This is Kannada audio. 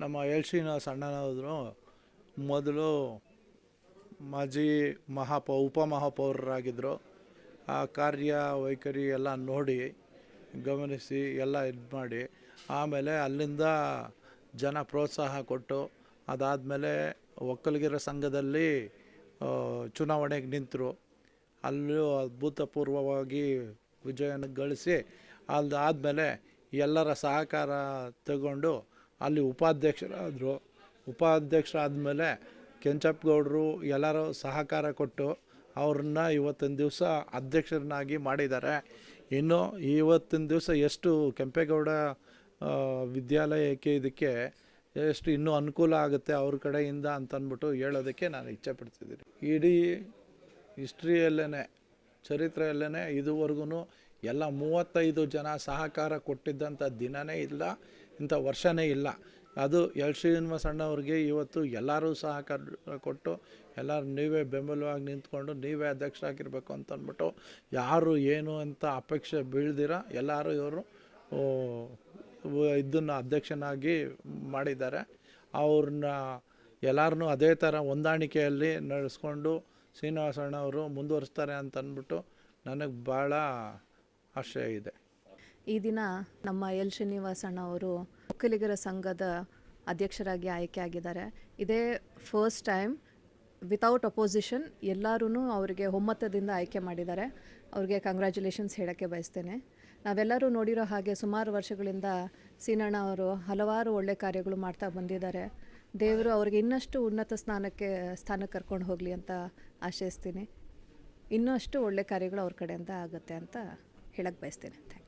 ನಮ್ಮ ಎಲ್ಸಿನ ಸಣ್ಣನಾದ್ರು ಮೊದಲು ಮಾಜಿ ಮಹಾಪೌ ಉಪಮಹಾಪೌರರಾಗಿದ್ದರು ಆ ಕಾರ್ಯ ವೈಖರಿ ಎಲ್ಲ ನೋಡಿ ಗಮನಿಸಿ ಎಲ್ಲ ಇದು ಮಾಡಿ. ಆಮೇಲೆ ಅಲ್ಲಿಂದ ಜನ ಪ್ರೋತ್ಸಾಹ ಕೊಟ್ಟು, ಅದಾದಮೇಲೆ ಒಕ್ಕಲಿಗರ ಸಂಘದಲ್ಲಿ ಚುನಾವಣೆಗೆ ನಿಂತರು. ಅಲ್ಲೂ ಅದ್ಭುತಪೂರ್ವವಾಗಿ ವಿಜಯನ ಗಳಿಸಿ ಅದಾದಮೇಲೆ ಎಲ್ಲರ ಸಹಕಾರ ತಗೊಂಡು ಅಲ್ಲಿ ಉಪಾಧ್ಯಕ್ಷರಾದರು. ಉಪಾಧ್ಯಕ್ಷರಾದಮೇಲೆ ಕೆಂಚಪ್ಪಗೌಡರು ಎಲ್ಲರೂ ಸಹಕಾರ ಕೊಟ್ಟು ಅವ್ರನ್ನ ಇವತ್ತಿನ ದಿವಸ ಅಧ್ಯಕ್ಷರನ್ನಾಗಿ ಮಾಡಿದ್ದಾರೆ. ಇನ್ನು ಇವತ್ತಿನ ದಿವಸ ಎಷ್ಟು ಕೆಂಪೇಗೌಡ ವಿದ್ಯಾಲಯಕ್ಕೆ ಇದಕ್ಕೆ ಎಷ್ಟು ಇನ್ನೂ ಅನುಕೂಲ ಆಗುತ್ತೆ ಅವ್ರ ಕಡೆಯಿಂದ ಅಂತ ಅಂದ್ಬಿಟ್ಟು ಹೇಳೋದಕ್ಕೆ ನಾನು ಇಚ್ಛೆ ಪಡ್ತಿದ್ದೀನಿ ಇಡೀ ಹಿಸ್ಟ್ರಿಯಲ್ಲೇ ಚರಿತ್ರೆಯಲ್ಲೇ ಇದುವರೆಗೂ ಎಲ್ಲ ಮೂವತ್ತೈದು ಜನ ಸಹಕಾರ ಕೊಟ್ಟಿದ್ದಂಥ ದಿನವೇ ಇಲ್ಲ, ಇಂಥ ವರ್ಷವೇ ಇಲ್ಲ. ಅದು ಎಲ್ ಶ್ರೀನಿವಾಸ ಅಣ್ಣವ್ರಿಗೆ ಇವತ್ತು ಎಲ್ಲರೂ ಸಹಕಾರ ಕೊಟ್ಟು ಎಲ್ಲರೂ ನೀವೇ ಬೆಂಬಲವಾಗಿ ನಿಂತ್ಕೊಂಡು ನೀವೇ ಅಧ್ಯಕ್ಷರಾಗಿರಬೇಕು ಅಂತ ಅಂದ್ಬಿಟ್ಟು ಯಾರು ಏನು ಅಂತ ಅಪೇಕ್ಷೆ ಬೀಳ್ದಿರ ಎಲ್ಲರೂ ಇವರು ಇದನ್ನು ಅಧ್ಯಕ್ಷನಾಗಿ ಮಾಡಿದ್ದಾರೆ. ಅವ್ರನ್ನ ಎಲ್ಲರನ್ನೂ ಅದೇ ಥರ ಹೊಂದಾಣಿಕೆಯಲ್ಲಿ ನಡೆಸ್ಕೊಂಡು ಶ್ರೀನಿವಾಸಣ್ಣವರು ಮುಂದುವರಿಸ್ತಾರೆ ಅಂತ ಅಂದ್ಬಿಟ್ಟು ನನಗೆ ಭಾಳ ಆಶಯ ಇದೆ. ಈ ದಿನ ನಮ್ಮ ಎಲ್ ಶ್ರೀನಿವಾಸಣ್ಣ ಅವರು ಒಕ್ಕಲಿಗರ ಸಂಘದ ಅಧ್ಯಕ್ಷರಾಗಿ ಆಯ್ಕೆ ಆಗಿದ್ದಾರೆ. ಇದೇ ಫಸ್ಟ್ ಟೈಮ್ ವಿತೌಟ್ ಅಪೋಸಿಷನ್ ಎಲ್ಲರೂ ಅವರಿಗೆ ಒಮ್ಮತದಿಂದ ಆಯ್ಕೆ ಮಾಡಿದ್ದಾರೆ. ಅವ್ರಿಗೆ ಕಂಗ್ರ್ಯಾಚುಲೇಷನ್ಸ್ ಹೇಳೋಕ್ಕೆ ಬಯಸ್ತೇನೆ. ನಾವೆಲ್ಲರೂ ನೋಡಿರೋ ಹಾಗೆ ಸುಮಾರು ವರ್ಷಗಳಿಂದ ಸೀನಣ್ಣ ಅವರು ಹಲವಾರು ಒಳ್ಳೆ ಕಾರ್ಯಗಳು ಮಾಡ್ತಾ ಬಂದಿದ್ದಾರೆ. ದೇವರು ಅವ್ರಿಗೆ ಇನ್ನಷ್ಟು ಉನ್ನತ ಸ್ಥಾನಕ್ಕೆ ಸ್ಥಾನಕ್ಕೆ ಕರ್ಕೊಂಡು ಹೋಗಲಿ ಅಂತ ಆಶಯಿಸ್ತೀನಿ ಇನ್ನಷ್ಟು ಒಳ್ಳೆ ಕಾರ್ಯಗಳು ಅವ್ರ ಕಡೆಯಿಂದ ಆಗುತ್ತೆ ಅಂತ ಹೇಳಕ್ಕೆ ಬಯಸ್ತೇನೆ. Thank you